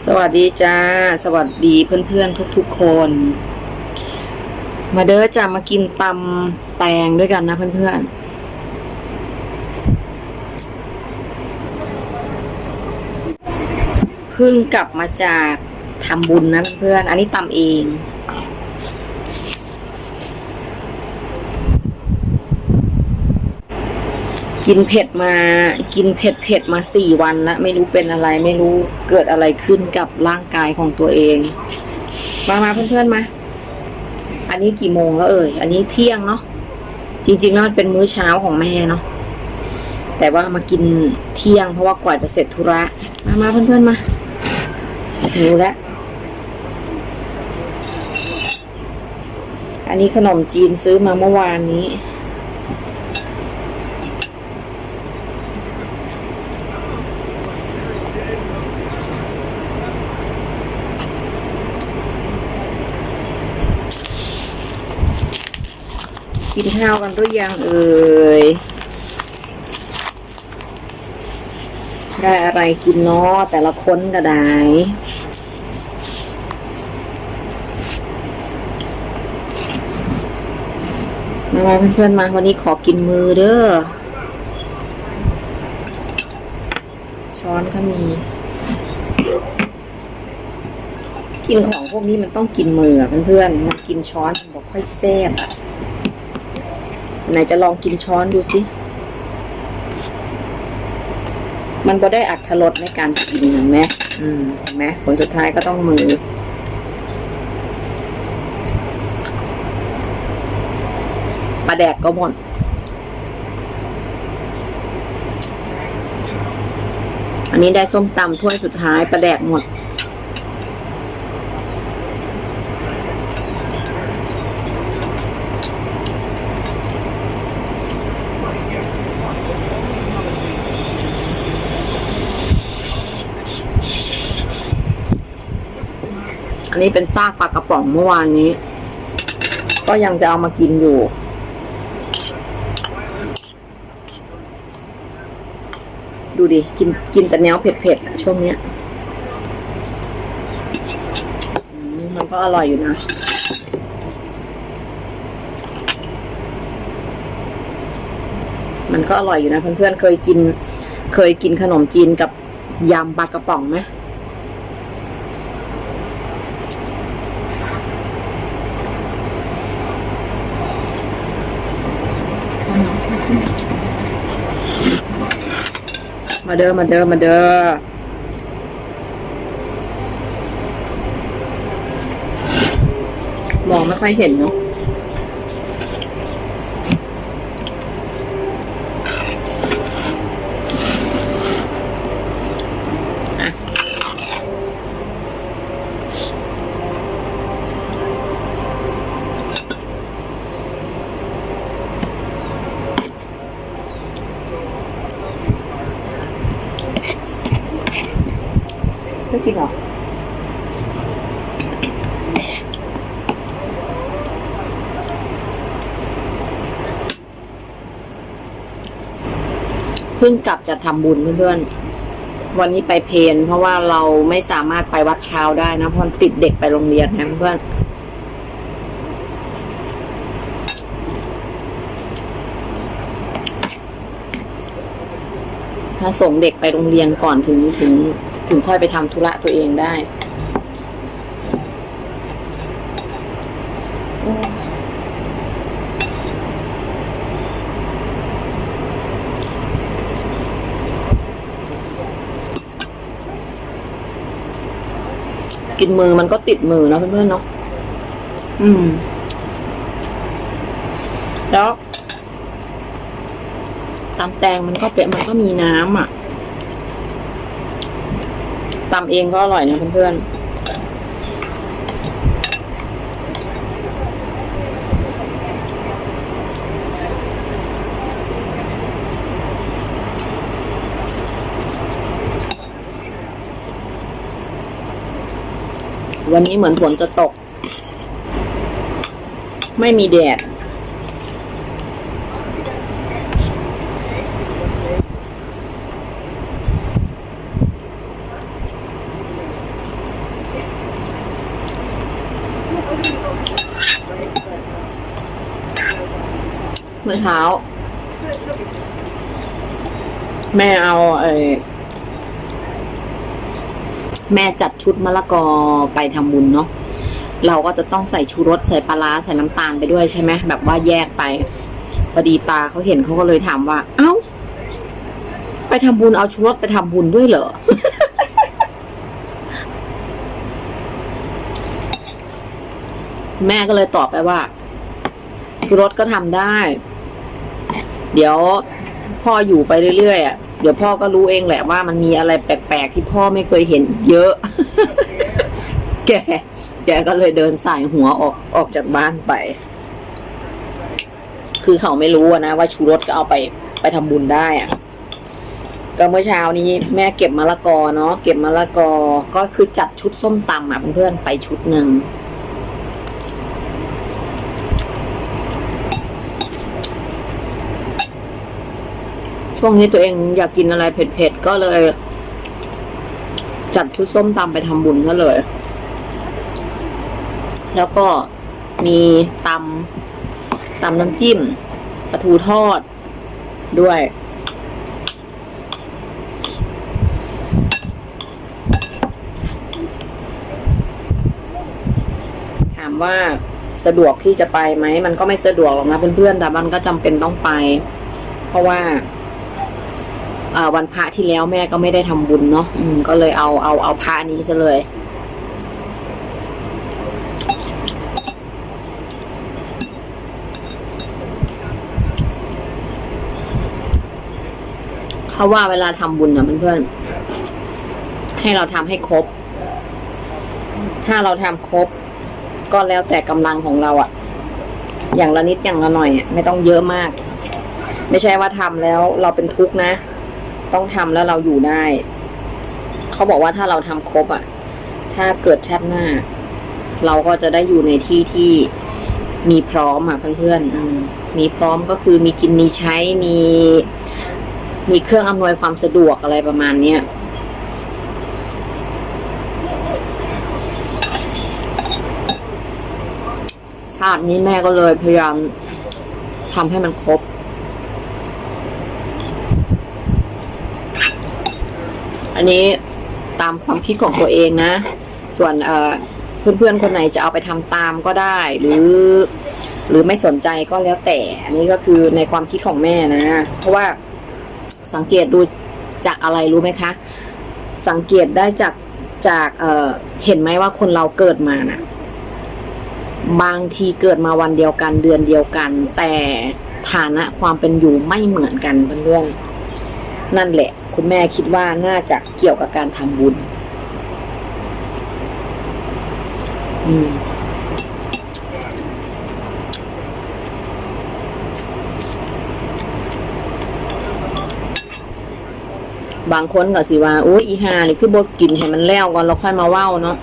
สวัสดีจ้า สวัสดีเพื่อนๆทุกๆคน มาเด้อจะมากินตำแตงด้วยกันนะเพื่อนๆเพิ่งกลับมาจากทำบุญนะเพื่อนๆอันนี้ตำเอง กินเผ็ดมา กินเผ็ดเผ็ดมาสี่วันแล้วไม่รู้เป็นอะไรไม่รู้เกิดอะไรขึ้นกับร่างกายของตัวเองมามาเพื่อนๆมา อันนี้กี่โมงแล้วเอ่ย อันนี้เที่ยงเนาะ จริงๆแล้วมันเป็นมื้อเช้าของแม่เนาะ แต่ว่ามากินเที่ยงเพราะว่ากว่าจะเสร็จธุระ มามาเพื่อนๆมา หิวแล้ว อันนี้ขนมจีนซื้อมาเมื่อวานนี้ กินข้าวกันหรือยังเอ่ย ได้อะไรกินเนาะแต่ละคนก็ได้มาเพื่อนๆมาวันนี้ขอกินมือเด้อ ช้อนก็มี กินของพวกนี้มันต้องกินมือเพื่อนๆมันกินช้อนมันบอกค่อยแซ่บอะ ไหนจะลองกินช้อนดูสิ มันก็ได้อัตรสในการกินเห็นไหมอืมเห็นไหมผลสุดท้ายก็ต้องมือ ปลาแดกก็หมดอันนี้ได้ส้มตำถ้วยสุดท้ายปลาแดกหมด อันนี้เป็นซากปลากระป๋องเมื่อวานนี้ ก็ยังจะเอามากินอยู่ ดูดิ กินกินแต่แนวเผ็ดๆช่วงเนี้ยมันก็อร่อยอยู่นะมันก็อร่อยอยู่นะเพื่อนๆเคยกิน เคยกินขนมจีนกับยำปลากระป๋องไหม มาเด้อมาเด้อมาเด้อมองไม่ค่อยเห็นเนาะอะไม่กินเหรอ เพิ่งกลับจะทำบุญเพื่อนๆ วันนี้ไปเพนเพราะว่าเราไม่สามารถไปวัดเช้าได้นะเพราะติดเด็กไปโรงเรียนนะเพื่อนถ้าส่งเด็กไปโรงเรียนก่อนถึงถึงถึงค่อยไปทำธุระตัวเองได้ กินมือมันก็ติดมือเนาะเพื่อนๆเนาะอืม แล้วตำแตงมันก็เป็นมันก็มีน้ำอะตำเองก็อร่อยนะเพื่อนๆ วันนี้เหมือนฝนจะตก ไม่มีแดด เมื่อเช้า แม่เอาไอ แม่จัดชุดมะละกอไปทำบุญเนาะเราก็จะต้องใส่ชูรสใส่ปลาร้าใส่น้ำตาลไปด้วยใช่ไหมแบบว่าแยกไปพอดีตาเขาเห็นเขาก็เลยถามว่า เอ้า ไปทำบุญเอาชูรสไปทำบุญด้วยเหรอแม่ก็เลยตอบไปว่าชูรสก็ทำได้ เดี๋ยวพ่ออยู่ไปเรื่อยๆอะ เดี๋ยวพ่อก็รู้เองแหละว่ามันมีอะไรแปลกๆที่พ่อไม่เคยเห็นเยอะ แก แกก็เลยเดินสายหัวออกออกจากบ้านไป คือเขาไม่รู้นะว่าชูรสก็เอาไปไปทำบุญได้อะก็เมื่อเช้านี้แม่เก็บมะละกอเนาะเก็บมะละกอก็คือจัดชุดส้มตำอะเพื่อนๆไปชุดหนึ่ง ช่วงนี้ตัวเองอยากกินอะไรเผ็ดๆ ก็เลย จัดชุดส้มตำไปทำบุญก็เลย แล้วก็มีตำตำน้ำจิ้มปลาทูทอดด้วย ถามว่าสะดวกที่จะไปไหม มันก็ไม่สะดวกหรอกนะเพื่อนๆ แต่มันก็จำเป็นต้องไป เพราะว่า วันพระที่แล้วแม่ก็ไม่ได้ทำบุญเนาะก็เลยเอาเอาเอาพระนี้ซะเลย เขาว่าเวลาทำบุญนะเพื่อนๆให้เราทำให้ครบ ถ้าเราทำครบ ก็แล้วแต่กำลังของเราอะอย่างละนิดอย่างละหน่อยไม่ต้องเยอะมาก ไม่ใช่ว่าทำแล้วเราเป็นทุกข์นะ ต้องทำแล้วเราอยู่ได้ เขาบอกว่าถ้าเราทำครบอะถ้าเกิดชาติหน้า เราก็จะได้อยู่ในที่ที่มีพร้อมอะเพื่อนๆอืมมีพร้อมก็คือมีกินมีใช้มี มีเครื่องอำนวยความสะดวกอะไรประมาณเนี้ยชาตินี้แม่ก็เลยพยายามทำให้มันครบ อันนี้ตามความคิดของตัวเองนะ ส่วนเพื่อนๆคนไหนจะเอาไปทำตามก็ได้ หรือ หรือไม่สนใจก็แล้วแต่ อันนี้ก็คือในความคิดของแม่นะ เพราะว่าสังเกตดูจากอะไรรู้ไหมคะ สังเกตได้จากจากเเห็นไหมว่าคนเราเกิดมาน่ะบางทีเกิดมาวันเดียวกันเดือนเดียวกัน แต่ฐานะความเป็นอยู่ไม่เหมือนกันเพื่อนๆ นั่นแหละ คุณแม่คิดว่าน่าจะเกี่ยวกับการทำบุญ อืมบางคนก็สิว่าโอ้ยอีหานี่คือบดกินให้มันแล้วก่อนเราค่อยมาเว้าเนาะ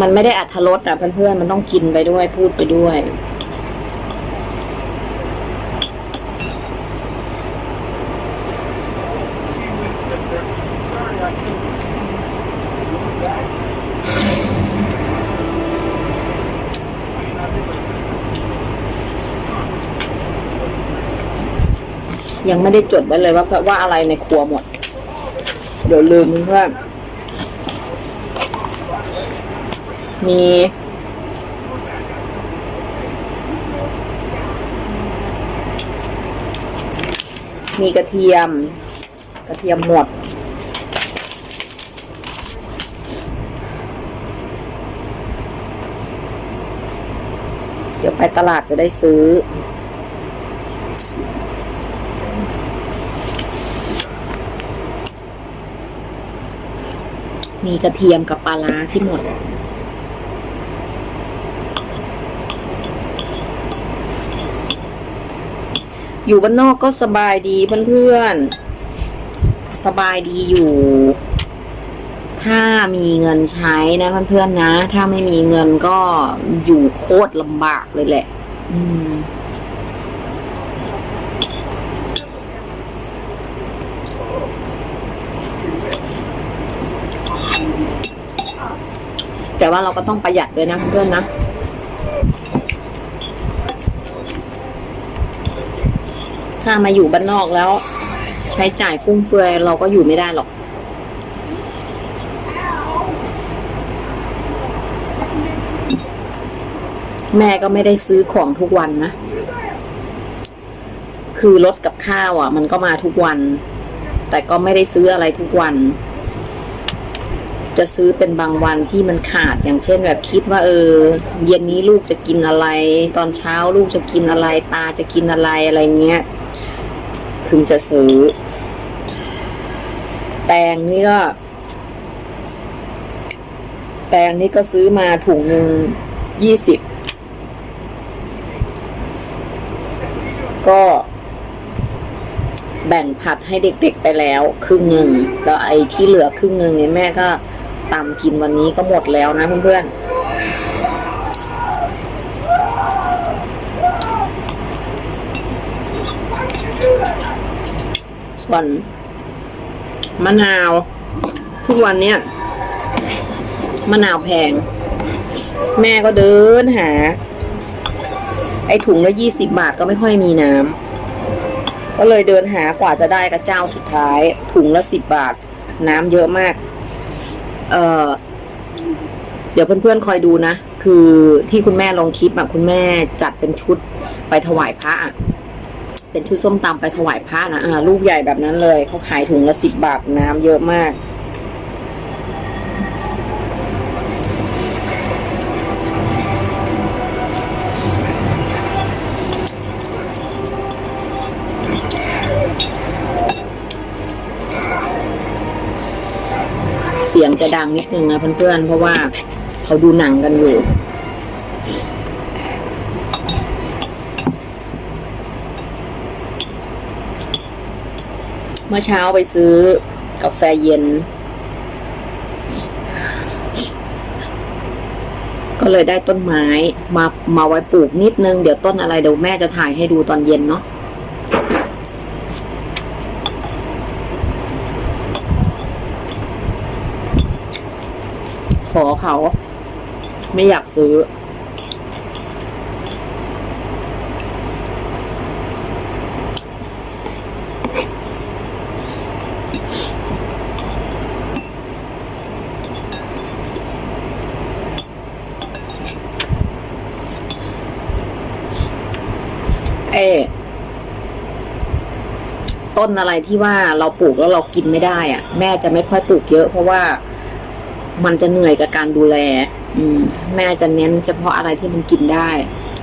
มันไม่ได้อัธรสอะเพื่อนๆมันต้องกินไปด้วยพูดไปด้วย ยังไม่ได้จดไว้เลยว่าว่าอะไรในครัวหมด เดี๋ยวลืมเพื่อนมีมีกระเทียม กระเทียมหมด เดี๋ยวไปตลาดจะได้ซื้อ มีกระเทียมกับปลาร้าที่หมด อยู่บ้านนอกก็สบายดีเพื่อนๆ สบายดีอยู่ ถ้ามีเงินใช้นะเพื่อนๆนะ ถ้าไม่มีเงินก็อยู่โคตรลำบากเลยแหละ อืม แต่ว่าเราก็ต้องประหยัดด้วยนะเพื่อนนะถ้ามาอยู่บ้านนอกแล้ว ใช้จ่ายฟุ่มเฟือยเราก็อยู่ไม่ได้หรอกแม่ก็ไม่ได้ซื้อของทุกวันนะ คือรถกับข้าวอะ มันก็มาทุกวัน แต่ก็ไม่ได้ซื้ออะไรทุกวัน จะซื้อเป็นบางวันที่มันขาดอย่างเช่นแบบคิดว่าเออ เย็นนี้ลูกจะกินอะไร ตอนเช้าลูกจะกินอะไร ตาจะกินอะไรอะไรเงี้ยถึงจะซื้อ แตงนี่ก็ แตงนี่ก็ซื้อมาถุงหนึ่งยี่สิบก็แบ่งผัดให้เด็กๆไปแล้ว ครึ่งหนึ่งแล้วไอ้ที่เหลือครึ่งหนึ่งเนี่ยแม่ก็ ตำกินวันนี้ก็หมดแล้วนะเพื่อนๆส่วนมะนาว ทุกวันเนี้ยมะนาวแพง แม่ก็เดินหา ไอ้ถุงละยี่สิบบาทก็ไม่ค่อยมีน้ำก็เลยเดินหากว่าจะได้กับเจ้าสุดท้าย ถุงละสิบบาท น้ำเยอะมาก เออเดี๋ยวเพื่อนๆคอยดูนะ คือที่คุณแม่ลงคลิปอะคุณแม่จัดเป็นชุดไปถวายพระอะเป็นชุดส้มตำไปถวายพระนะอ่าลูกใหญ่แบบนั้นเลยเขาขายถุงละสิบบาทน้ำเยอะมาก สียงจะดังนิดนึงนะเพื่อนๆ เพราะว่าเขาดูหนังกันอยู่ เมื่อเช้าไปซื้อกาแฟเย็น ก็เลยได้ต้นไม้มามาไว้ปลูกนิดนึง เดี๋ยวต้นอะไรเดี๋ยวแม่จะถ่ายให้ดูตอนเย็นเนาะ อเขา ไม่อยากซื้อเออต้นอะไรที่ว่าเราปลูกแล้วเรากินไม่ได้อะแม่จะไม่ค่อยปลูกเยอะเพราะว่า มันจะเหนื่อยกับการดูแล อืม แม่จะเน้นเฉพาะอะไรที่มันกินได้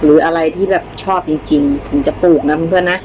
หรืออะไรที่แบบชอบจริง ๆ ถึงจะปลูกนะเพื่อนๆนะ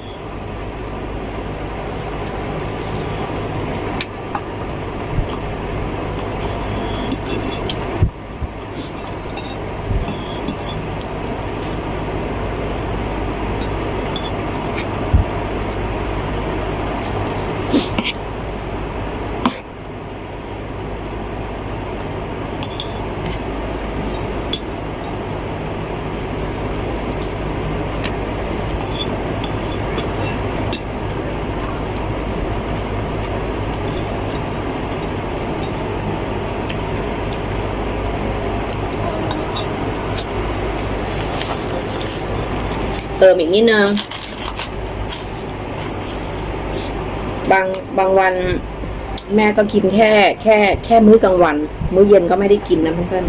ติมอีกนิดนึงบางบางวันแม่ก็กินแค่ แค่ แค่มื้อกลางวัน มื้อเย็นก็ไม่ได้กินนะเพื่อน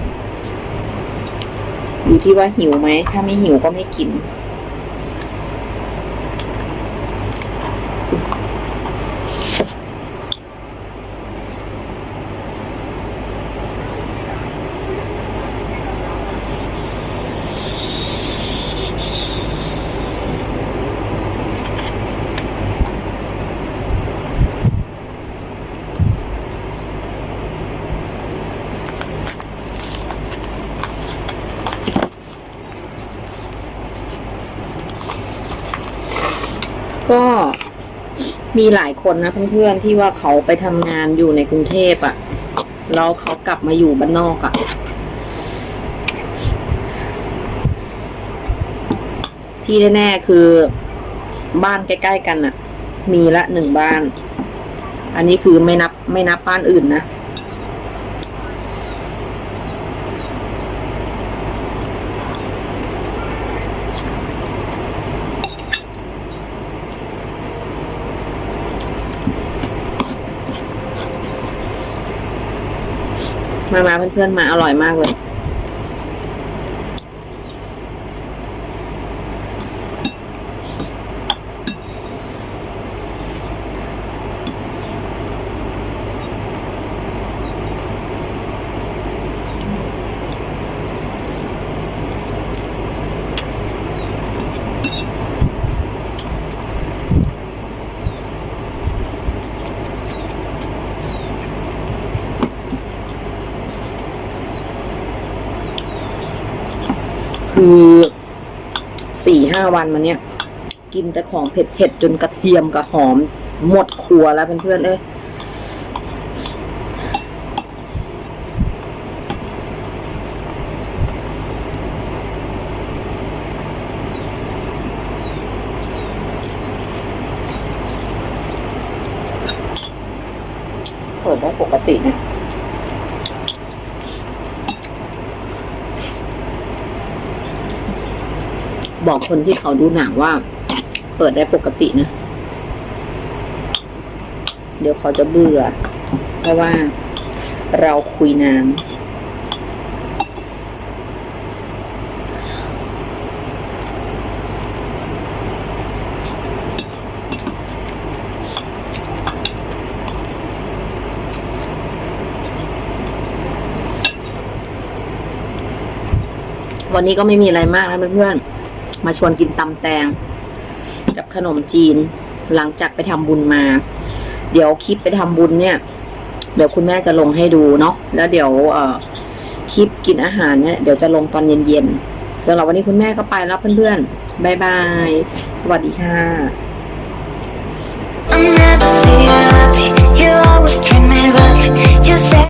ๆอยู่ที่ว่าหิวไหม ถ้าไม่หิวก็ไม่กิน ก็ มีหลายคนนะเพื่อนๆที่ว่าเขาไปทำงานอยู่ในกรุงเทพอะ่ะแล้วเขากลับมาอยู่บ้านนอกอะ่ะ ที่แน่ๆคือบ้านใกล้ๆกันอะ่ะ มีละหนึ่งบ้าน อันนี้คือไม่นับไม่นับบ้านอื่นนะ มามาเพื่อนๆมาอร่อยมากเลย คือสี่ห้าวันมาเนี้ยกินแต่ของเผ็ดๆจนกระเทียมกับหอม หมดครัวแล้วเพื่อนๆเอ้ยเปิดได้ปกตินะ บอกคนที่เขาดูหนังว่า เปิดได้ปกตินะ เดี๋ยวเขาจะเบื่อ เพราะว่าเราคุยนานวันนี้ก็ไม่มีอะไรมากนะเพื่อนๆ มาชวนกินตำแตง กับขนมจีน หลังจากไปทำบุญมา เดี๋ยวคลิปไปทำบุญเนี่ย เดี๋ยวคุณแม่จะลงให้ดูเนาะแล้วเดี๋ยวเอคลิปกินอาหารเนี่ยเดี๋ยวจะลงตอนเย็นๆสำหรับวันนี้คุณแม่ก็ไปแล้วเพื่อนๆบายบาย สวัสดีค่ะ I never see happy. You always treat me badly. You say.